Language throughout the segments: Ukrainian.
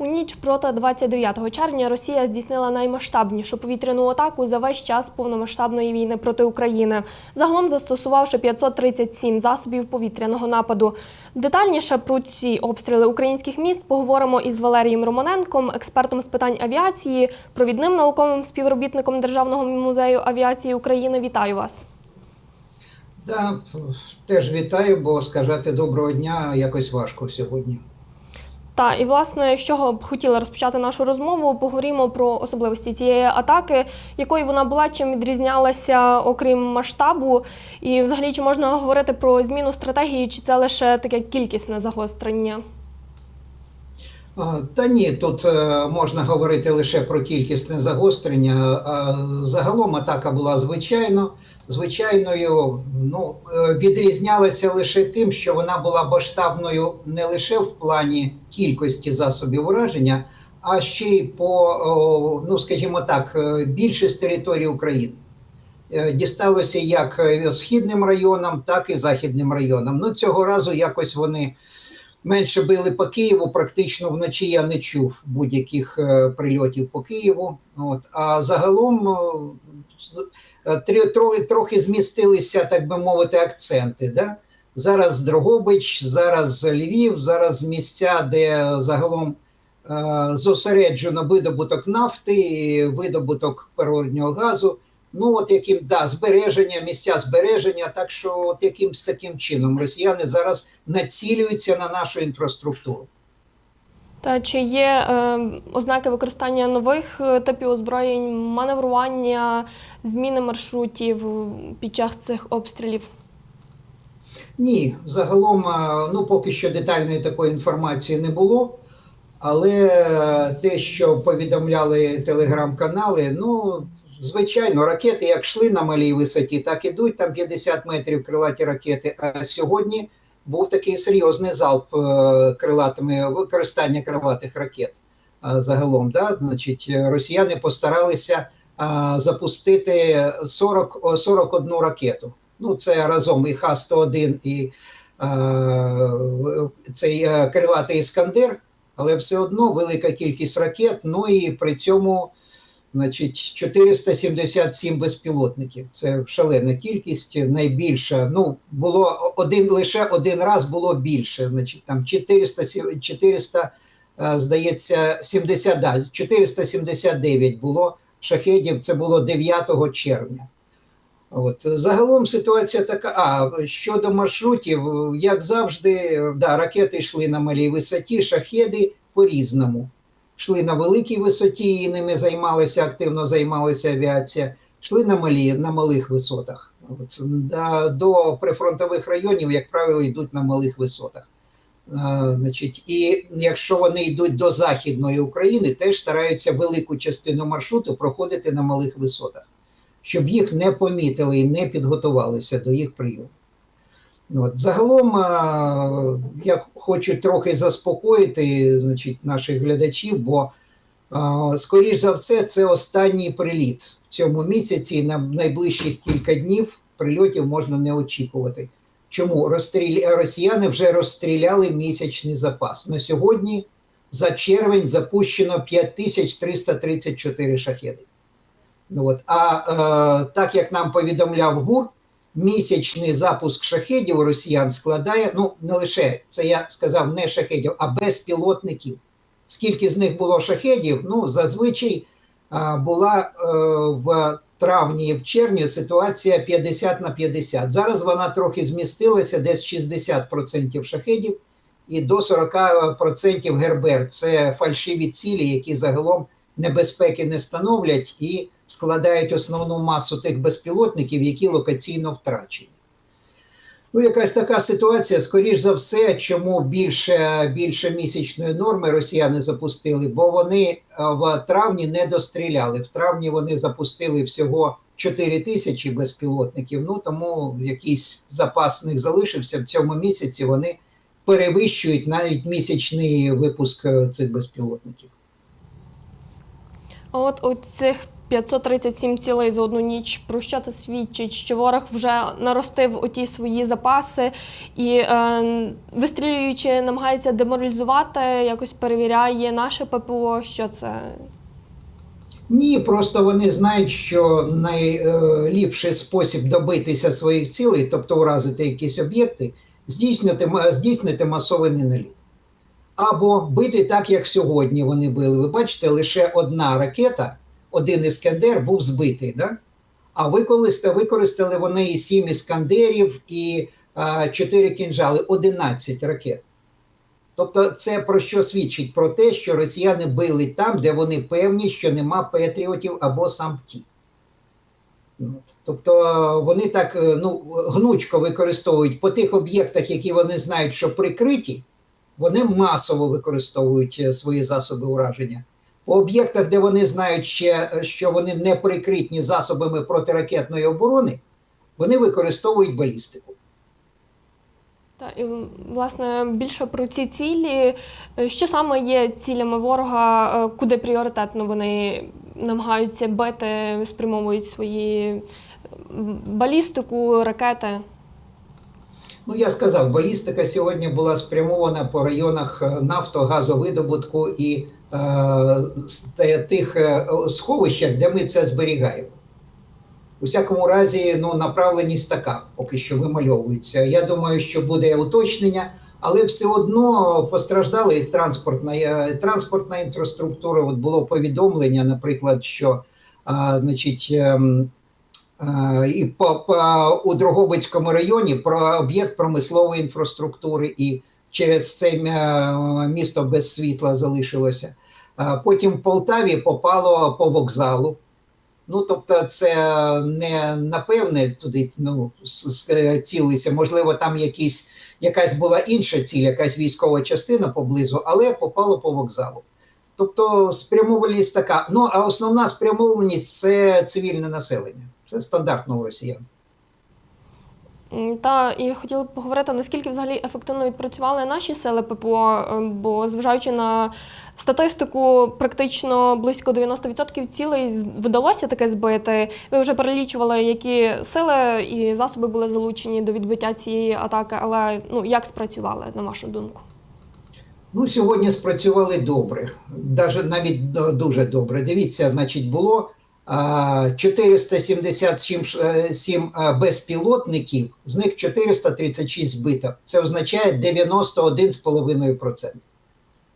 У ніч проти 29 червня Росія здійснила наймасштабнішу повітряну атаку за весь час повномасштабної війни проти України, загалом застосувавши 537 засобів повітряного нападу. Детальніше про ці обстріли українських міст поговоримо із Валерієм Романенком, експертом з питань авіації, провідним науковим співробітником Державного музею авіації України. Вітаю вас. Да, теж вітаю, бо сказати доброго дня якось важко сьогодні. Та і власне, з чого б хотіла розпочати нашу розмову, поговоримо про особливості цієї атаки, якою вона була, чим відрізнялася, окрім масштабу, і взагалі чи можна говорити про зміну стратегії, чи це лише таке кількісне загострення? Та ні, тут е, можна говорити лише про кількісне загострення. Загалом атака була звичайно, звичайною, ну, е, відрізнялася лише тим, що вона була масштабною не лише в плані кількості засобів ураження, а ще й по, ну скажімо так, е, більше території України. Дісталося як східним районам, так і західним районам. Ну, цього разу якось вони менше били по Києву. Практично вночі я не чув будь-яких е, прильотів по Києву. От. А загалом е, е, трохи, трохи змістилися, так би мовити, акценти. Да? Зараз Дрогобич, зараз Львів, зараз місця, де загалом зосереджено видобуток нафти, видобуток природнього газу. Ну, от яким да, збереження, місця збереження, так що от якимсь таким чином росіяни зараз націлюються на нашу інфраструктуру. Та чи є е, ознаки використання нових е, типів озброєнь, маневрування, зміни маршрутів під час цих обстрілів? Ні, загалом, е, ну поки що детальної такої інформації не було. Але те, що повідомляли телеграм-канали, ну звичайно, ракети як йшли на малій висоті, так ідуть там 50 метрів крилаті ракети. А сьогодні був такий серйозний залп е, крилатими використання крилатих ракет. е, Загалом, да? Значить, росіяни постаралися е, запустити 40, о, 41 ракету. Ну, це разом і Х-101, і е, цей крилатий Іскандер, але все одно велика кількість ракет. Ну і при цьому значить, 477 безпілотників. Це шалена кількість, найбільша. Ну, було один лише один раз було більше. Значить, там 400, 400 е, здається, 70, да, 479 було шахедів. Це було 9 червня. От загалом ситуація така. А щодо маршрутів, як завжди, да, ракети йшли на малій висоті, шахеди по-різному. Йшли на великій висоті, і ними займалися, активно займалася авіація, йшли на малі, на малих висотах. От, до прифронтових районів, як правило, йдуть на малих висотах. А, значить, і якщо вони йдуть до Західної України, теж стараються велику частину маршруту проходити на малих висотах щоб їх не помітили і не підготувалися до їх прийому. От. Загалом я хочу трохи заспокоїти значить, наших глядачів, бо, скоріш за все, це останній приліт в цьому місяці, на найближчих кілька днів прильотів можна не очікувати. Чому Розстрілі... росіяни вже розстріляли місячний запас? На сьогодні за червень запущено 5334 шахеди. Ну, от. А е, так як нам повідомляв ГУР, місячний запуск шахедів росіян складає, ну не лише це я сказав, не шахедів, а безпілотників. Скільки з них було шахедів? Ну, зазвичай е, була е, в травні і в червні ситуація 50 на 50. Зараз вона трохи змістилася, десь 60% шахедів і до 40% гербер. Це фальшиві цілі, які загалом небезпеки не становлять і складають основну масу тих безпілотників, які локаційно втрачені. Ну, якась така ситуація, скоріш за все, чому більше, більше місячної норми росіяни запустили, бо вони е, в травні не достріляли. В травні вони запустили всього 4 тисячі безпілотників, ну тому якийсь запас в них залишився. В цьому місяці вони перевищують навіть місячний випуск е, цих безпілотників. От у цих 537 цілей за одну ніч. Про що це свідчить? Що ворог вже наростив оті свої запаси і, е, вистрілюючи, намагається деморалізувати, якось перевіряє наше ППО. Що це? Ні, просто вони знають, що найліпший спосіб добитися своїх цілей, тобто уразити якісь об'єкти, здійснити, здійснити масований наліт. Або бити так, як сьогодні вони били. Ви бачите, лише одна ракета, один іскандер був збитий. Да? А використали, використали вони і сім іскандерів, і чотири кінжали, 11 ракет. Тобто, це про що свідчить? Про те, що росіяни били там, де вони певні, що нема патріотів або самті. От. Тобто вони так е, ну, гнучко використовують по тих об'єктах, які вони знають, що прикриті, вони масово використовують е, свої засоби ураження. По об'єктах, де вони знають ще, що вони не прикритні засобами протиракетної оборони, вони використовують балістику. Та і власне більше про ці цілі. Що саме є цілями ворога, е, куди пріоритетно вони намагаються бити, спрямовують свої балістику, ракети? Ну, я сказав, балістика сьогодні була спрямована по районах е, нафтогазовидобутку і е, тих е, сховищах, де ми це зберігаємо. У всякому разі, ну, направленість така поки що вимальовується. Я думаю, що буде уточнення, але все одно постраждала і транспортна, е, транспортна інфраструктура. От було повідомлення, наприклад, що а, значить, ем, і по, по, у Дрогобицькому районі про об'єкт промислової інфраструктури, і через це е, місто без світла залишилося. Е, Потім в Полтаві попало по вокзалу. Ну, тобто, це не напевне туди ну, е, цілися. Можливо, там якісь, якась була інша ціль, якась військова частина поблизу, але попало по вокзалу. Тобто спрямованість така. Ну, а основна спрямованість це цивільне населення. Це стандартно у росіян. Та і хотіла б поговорити, наскільки взагалі ефективно відпрацювали наші сили ППО, е, бо зважаючи на статистику, практично близько 90% цілей вдалося таке збити. Ви вже перелічували, які сили і засоби були залучені до відбиття цієї атаки, але ну як спрацювали, на вашу думку? Ну, сьогодні спрацювали добре, даже навіть дуже добре. Дивіться, значить, було 477 ш- е, е, безпілотників, з них 436 збито. Це означає 91,5%.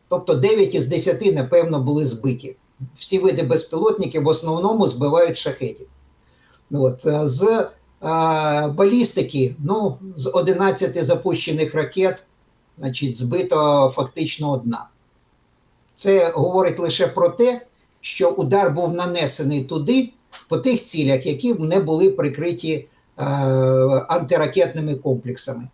Тобто 9 із 10, напевно, були збиті. Всі види безпілотників в основному збивають шахетів. От. е, З е, балістики, ну, з 11 запущених ракет, значить, збито фактично одна. Це говорить лише про те, що удар був нанесений туди, по тих цілях, які не були прикриті е, антиракетними комплексами.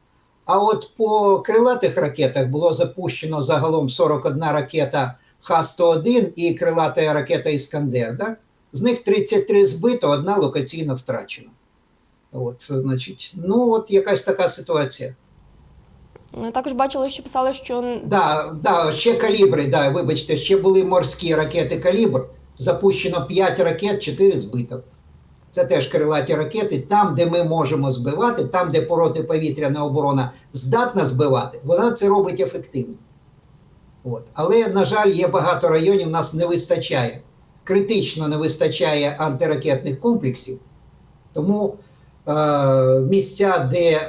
А от по крилатих ракетах було запущено загалом 41 ракета Х-101 і крилата ракета Іскандер. Да? З них 33 збито, одна локаційно втрачена. От, значить, ну, от якась така ситуація. Також бачили, що писали, що Да, да, ще калібри, да, вибачте, ще були морські ракети калібр. Запущено 5 ракет, 4 збито. Це теж крилаті ракети. Там, де ми можемо збивати, там, де протиповітряна оборона здатна збивати, вона це робить ефективно. От. Але, на жаль, є багато районів, нас не вистачає. Критично не вистачає антиракетних комплексів. Тому місця, де е,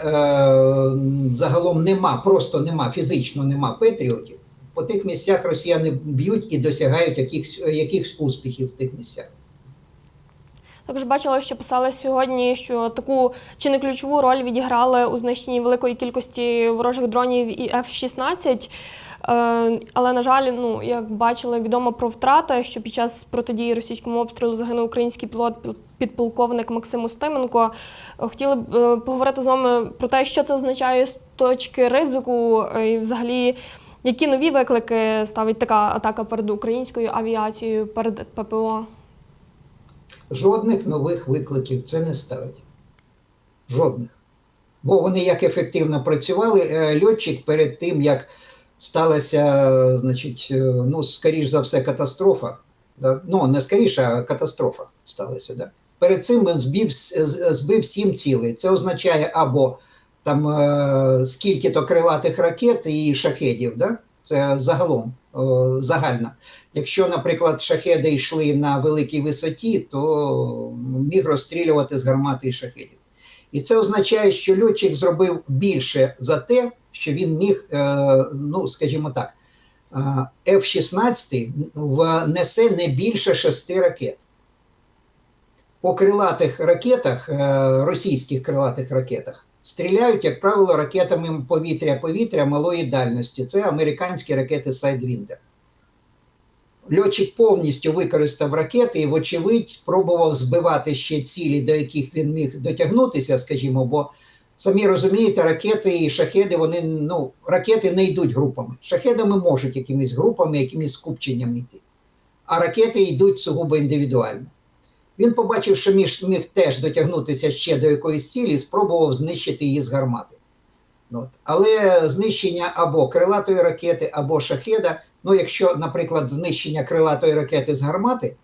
загалом нема, просто нема, фізично нема патріотів, по тих місцях росіяни б'ють і досягають якихось, якихось успіхів в тих місцях. Також бачила, що писали сьогодні, що таку чи не ключову роль відіграли у знищенні великої кількості ворожих дронів і F-16. Е, Але, на жаль, ну як бачили, відомо про втрати, що під час протидії російському обстрілу загинув український пілот підполковник Максим Устименко. Хотіли б е, поговорити з вами про те, що це означає з точки ризику, е, і взагалі які нові виклики ставить така атака перед українською авіацією, перед ППО. Жодних нових викликів це не ставить. Жодних. Бо вони як ефективно працювали, е, льотчик перед тим, як сталася, значить, е, ну, скоріш за все, катастрофа, Да? Ну, не скоріше, а катастрофа сталася. Да? Перед цим він збив, збив сім цілей. Це означає або там е, скільки-то крилатих ракет і шахедів. Да? Це загалом загальна. Якщо, наприклад, шахеди йшли на великій висоті, то міг розстрілювати з гармати і шахедів. І це означає, що льотчик зробив більше за те, що він міг, е, ну скажімо так, е, F-16 в- несе не більше шести ракет. По крилатих ракетах, е, російських крилатих ракетах, стріляють, як правило, ракетами повітря-повітря малої дальності. Це американські ракети Sidewinder. Льотчик повністю використав ракети і, вочевидь, пробував збивати ще цілі, до яких він міг дотягнутися, скажімо, бо самі розумієте, ракети і шахеди, вони ну, ракети не йдуть групами. Шахедами можуть якимись групами, якимись скупченнями йти. А ракети йдуть сугубо індивідуально. Він побачив, що між, міг теж дотягнутися ще до якоїсь цілі, спробував знищити її з гармати. Ну, От. Але знищення або крилатої ракети, або шахеда, ну якщо, наприклад, знищення крилатої ракети з гармати,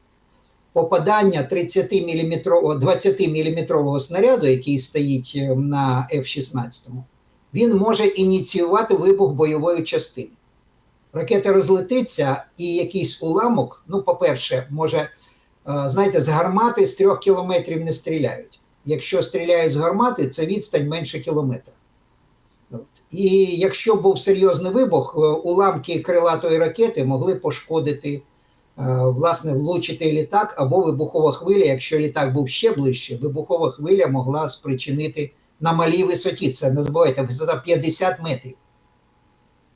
попадання 30 мм, 20 мм снаряду, який стоїть е, на F-16, він може ініціювати вибух бойової частини. Ракета розлетиться, і якийсь уламок, ну, по-перше, може, знаєте, з гармати з трьох кілометрів не стріляють. Якщо стріляють з гармати, це відстань менше кілометра. І якщо був серйозний вибух, е, уламки крилатої ракети могли пошкодити, е, власне, влучити літак або вибухова хвиля. Якщо літак був ще ближче, вибухова хвиля могла спричинити на малій висоті. Це не забувайте, висота 50 метрів.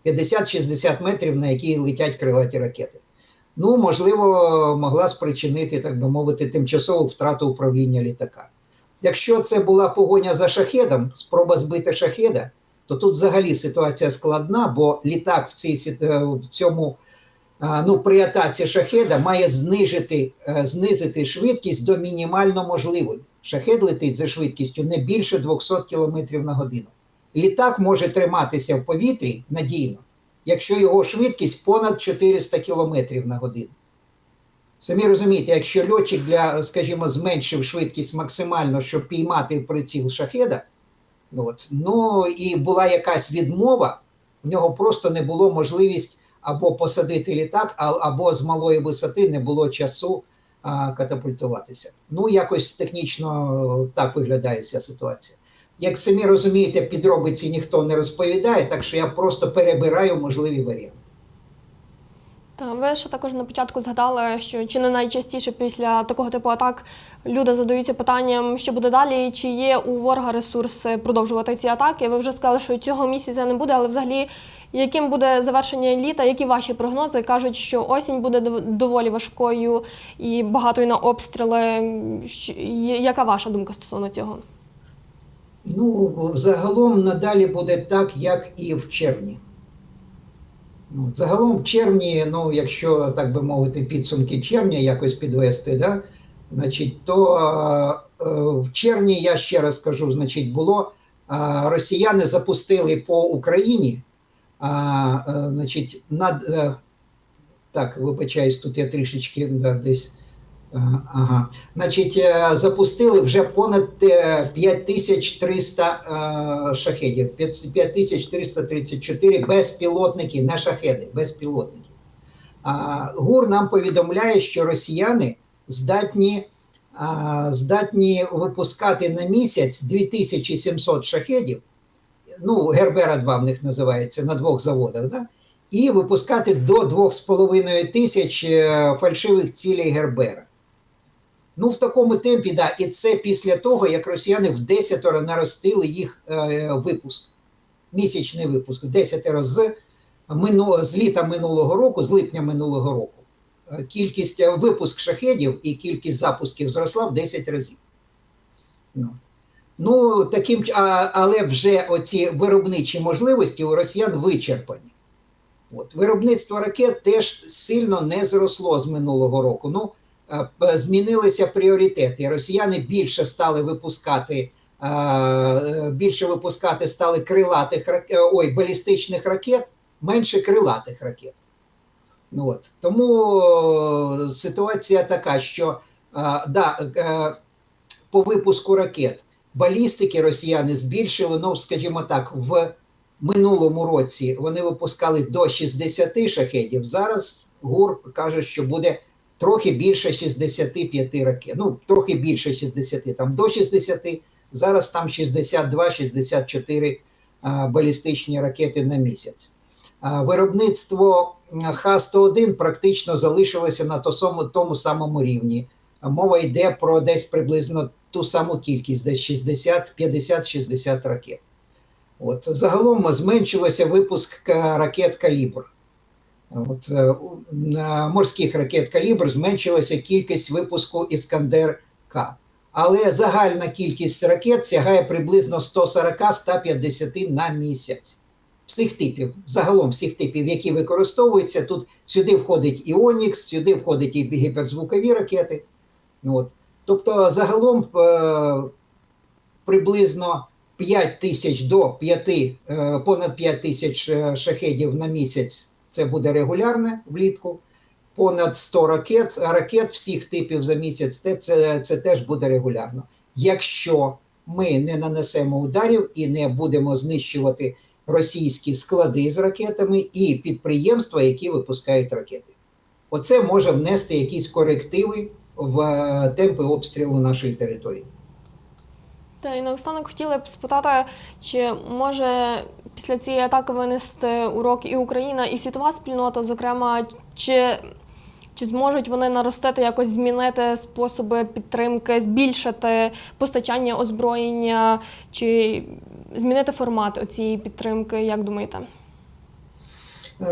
50-60 метрів, на які летять крилаті ракети. Ну, можливо, могла спричинити, так би мовити, тимчасову втрату управління літака. Якщо це була погоня за шахедом, спроба збити шахеда, то тут взагалі ситуація складна, бо літак в, цій, в цьому, е, ну, при атаці шахеда має знижити, е, знизити швидкість до мінімально можливої. Шахед летить за швидкістю не більше 200 км на годину. Літак може триматися в повітрі надійно, якщо його швидкість понад 400 км на годину. Самі розумієте, якщо льотчик для, скажімо, зменшив швидкість максимально, щоб піймати приціл шахеда, ну, от, ну і була якась відмова, в нього просто не було можливість або посадити літак, або з малої висоти не було часу а, катапультуватися. Ну, якось технічно так виглядає ця ситуація. Як самі розумієте, підробиці ніхто не розповідає, так що я просто перебираю можливі варіанти. Та ви ще також на початку згадали, що чи не найчастіше після такого типу атак люди задаються питанням, що буде далі, чи є у ворога ресурси продовжувати ці атаки. Ви вже сказали, що цього місяця не буде, але взагалі, яким буде завершення літа, які ваші прогнози кажуть, що осінь буде доволі важкою і багатою на обстріли. Яка ваша думка стосовно цього? Ну, загалом надалі буде так, як і в червні. Ну, загалом в червні, ну, якщо так би мовити, підсумки червня якось підвести, да, значить, то е, е, в червні, я ще раз кажу, значить, було е, росіяни запустили по Україні, а, е, значить, над, е, так, вибачаюсь, тут я трішечки да, десь. Е, Ага. Значить, е, запустили вже понад е, 5300 е, шахедів, 5334 безпілотники, не шахеди, безпілотники. ГУР нам повідомляє, що росіяни здатні, здатні випускати на місяць 2700 шахедів, ну, Гербера 2 в них називається, на двох заводах, да? і випускати до 2,5 тисяч фальшивих цілей Гербера. Ну, в такому темпі, да, і це після того, як росіяни в десятеро наростили їх е, випуск, місячний випуск, десятеро з, минуло, з літа минулого року, з липня минулого року. Е, Кількість е, випуск шахедів і кількість запусків зросла в 10 разів. Ну, ну таким, а, але вже оці виробничі можливості у росіян вичерпані. От. Виробництво ракет теж сильно не зросло з минулого року. Ну, змінилися пріоритети. Росіяни більше стали випускати, е, е, більше випускати стали крилатих е, ой, балістичних ракет, менше крилатих ракет. Ну, от. Тому е, ситуація така, що е, да, е, по випуску ракет балістики росіяни збільшили, ну, скажімо так, в минулому році вони випускали до 60 шахедів. Зараз ГУР каже, що буде трохи більше 65 ракет. Ну, трохи більше 60, там до 60, зараз там 62-64 а, балістичні ракети на місяць. Виробництво Х-101 практично залишилося на то тому самому рівні. Мова йде про десь приблизно ту саму кількість, десь 60, 50-60 ракет. От, загалом зменшилося випуск ракет калібр. От, е, на морських ракет калібр зменшилася кількість випуску Іскандер К. Але загальна кількість ракет сягає приблизно 140-150 на місяць. Всіх типів, загалом всіх типів, які використовуються, тут сюди входить і Онікс, сюди входить і гіперзвукові ракети. Ну, от. Тобто, загалом е, приблизно 5 тисяч до 5, е, понад 5 тисяч шахедів на місяць це буде регулярне влітку. Понад 100 ракет, ракет всіх типів за місяць, це, це, це теж буде регулярно. Якщо ми не нанесемо ударів і не будемо знищувати російські склади з ракетами і підприємства, які випускають ракети. Оце може внести якісь корективи в е, темпи обстрілу нашої території. Та і наостанок хотіли б спитати, чи може після цієї атаки винести урок і Україна, і світова спільнота, зокрема, чи, чи зможуть вони наростити якось змінити способи підтримки, збільшити постачання озброєння, чи змінити формат цієї підтримки, як думаєте?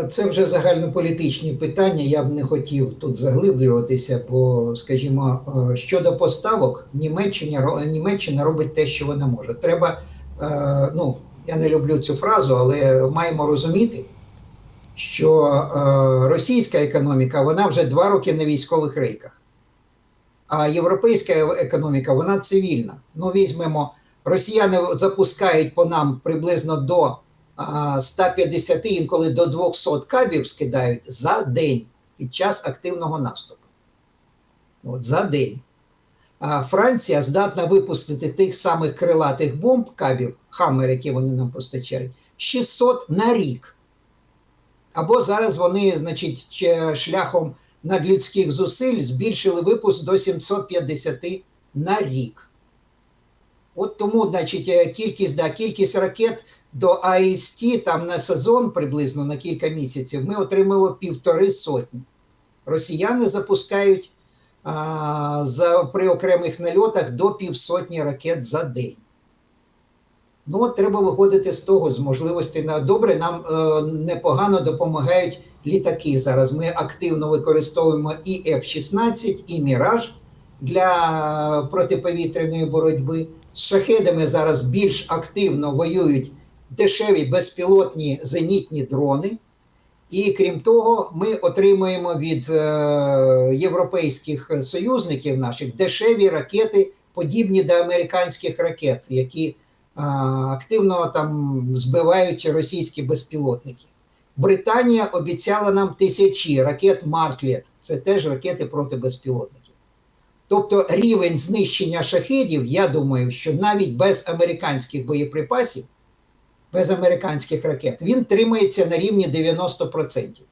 Це вже загальнополітичні питання. Я б не хотів тут заглиблюватися, бо, скажімо, е, щодо поставок, Німеччина, Німеччина робить те, що вона може. Треба, е, ну, я не люблю цю фразу, але маємо розуміти, що е, російська економіка вона вже два роки на військових рейках, а європейська економіка вона цивільна. Ну, візьмемо, росіяни запускають по нам приблизно до а, 150, інколи до 200 кабів скидають за день під час активного наступу. От, за день. Франція здатна випустити тих самих крилатих бомб кабів, хаммер, які вони нам постачають, 600 на рік. Або зараз вони, значить, шляхом надлюдських зусиль збільшили випуск до 750 на рік. От тому, значить, е, кількість, да, кількість ракет до АІСТ там на сезон приблизно на кілька місяців ми отримали півтори сотні. Росіяни запускають а, за, при окремих нальотах до півсотні ракет за день. Ну, от треба виходити з того, з можливості на добре. Нам е, непогано допомагають літаки. Зараз ми активно використовуємо і F-16, і Міраж для протиповітряної боротьби. З шахедами зараз більш активно воюють дешеві безпілотні зенітні дрони. І крім того, ми отримуємо від е, європейських союзників наших дешеві ракети, подібні до американських ракет, які е, активно там збивають російські безпілотники. Британія обіцяла нам тисячі ракет Мартлет. Це теж ракети проти безпілотників. Тобто рівень знищення шахедів, я думаю, що навіть без американських боєприпасів, без американських ракет, він тримається на рівні 90%.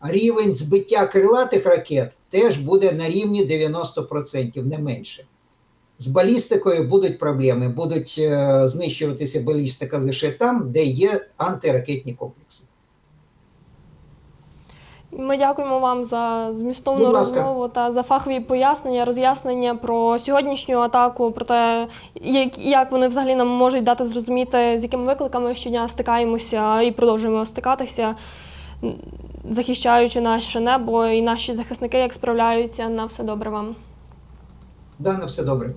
А рівень збиття крилатих ракет теж буде на рівні 90%, не менше. З балістикою будуть проблеми, будуть е, знищуватися балістика лише там, де є антиракетні комплекси. Ми дякуємо вам за змістовну розмову та за фахові пояснення, роз'яснення про сьогоднішню атаку, про те, як, вони взагалі нам можуть дати зрозуміти, з якими викликами щодня стикаємося і продовжуємо стикатися, захищаючи наше небо і наші захисники, як справляються. На все добре вам. Да, на все добре.